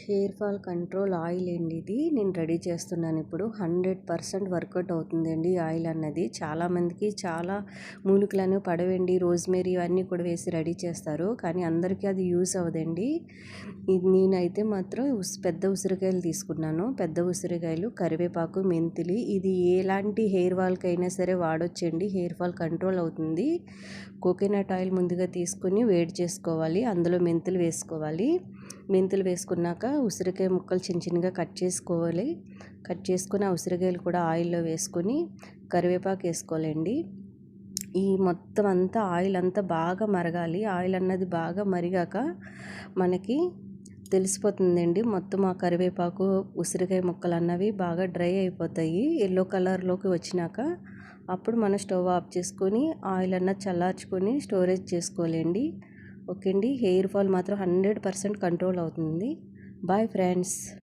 Hair fall control oil అండి ఇది. నేను రెడీ చేస్తున్నాను ఇప్పుడు. హండ్రెడ్ పర్సెంట్ వర్కౌట్ అవుతుందండి ఈ ఆయిల్ అన్నది. చాలామందికి చాలా మూలికలను పడవండి రోజ్మేరీ ఇవన్నీ కూడా వేసి రెడీ చేస్తారు. కానీ అందరికీ అది యూస్ అవ్వదండి. ఇది నేనైతే మాత్రం పెద్ద ఉసిరికాయలు తీసుకున్నాను. పెద్ద ఉసిరికాయలు కరివేపాకు మెంతులు. ఇది ఎలాంటి హెయిర్ ఫాల్కి అయినా సరే వాడొచ్చండి. హెయిర్ ఫాల్ కంట్రోల్ అవుతుంది. కోకోనట్ ఆయిల్ ముందుగా తీసుకొని వేడి చేసుకోవాలి. అందులో మెంతులు వేసుకోవాలి. మెంతులు వేసుకున్నాక ఉసిరికాయ ముక్కలు చిన్న చిన్నగా కట్ చేసుకోవాలి. కట్ చేసుకుని ఆ ఉసిరికాయలు కూడా ఆయిల్లో వేసుకొని కరివేపాకు వేసుకోవాలండి. ఈ మొత్తం అంతా ఆయిల్ అంతా బాగా మరగాలి. ఆయిల్ అన్నది బాగా మరిగాక మనకి తెలిసిపోతుందండి. మొత్తం ఆ కరివేపాకు ఉసిరికాయ ముక్కలు అన్నవి బాగా డ్రై అయిపోతాయి. ఎల్లో కలర్లోకి వచ్చినాక అప్పుడు మనం స్టవ్ ఆఫ్ చేసుకొని ఆయిల్ అన్నది చల్లార్చుకొని స్టోరేజ్ చేసుకోవాలండి. ఓకే అండి. హెయిర్ ఫాల్ మాత్రం హండ్రెడ్ పర్సెంట్ కంట్రోల్ అవుతుంది. Bye friends.